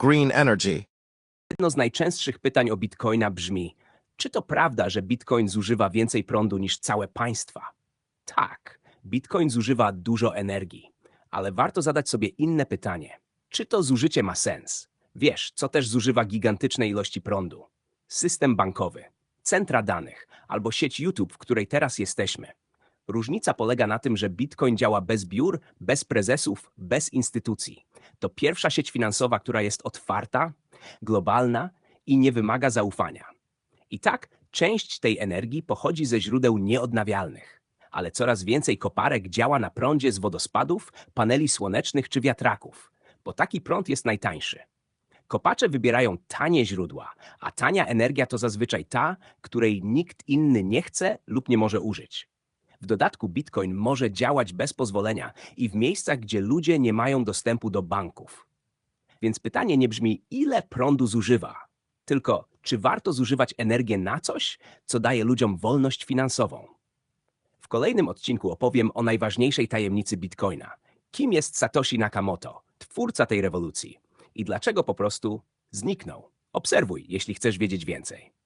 green energy. Jedno z najczęstszych pytań o bitcoina brzmi: czy to prawda, że bitcoin zużywa więcej prądu niż całe państwa? Tak, bitcoin zużywa dużo energii, ale warto zadać sobie inne pytanie: czy to zużycie ma sens? Wiesz, co też zużywa gigantyczne ilości prądu? System bankowy, centra danych albo sieć YouTube, w której teraz jesteśmy. Różnica polega na tym, że Bitcoin działa bez biur, bez prezesów, bez instytucji. To pierwsza sieć finansowa, która jest otwarta, globalna i nie wymaga zaufania. I tak część tej energii pochodzi ze źródeł nieodnawialnych, ale coraz więcej koparek działa na prądzie z wodospadów, paneli słonecznych czy wiatraków, bo taki prąd jest najtańszy. Kopacze wybierają tanie źródła, a tania energia to zazwyczaj ta, której nikt inny nie chce lub nie może użyć. W dodatku Bitcoin może działać bez pozwolenia i w miejscach, gdzie ludzie nie mają dostępu do banków. Więc pytanie nie brzmi, ile prądu zużywa, tylko czy warto zużywać energię na coś, co daje ludziom wolność finansową. W kolejnym odcinku opowiem o najważniejszej tajemnicy Bitcoina. Kim jest Satoshi Nakamoto, twórca tej rewolucji i dlaczego po prostu zniknął. Obserwuj, jeśli chcesz wiedzieć więcej.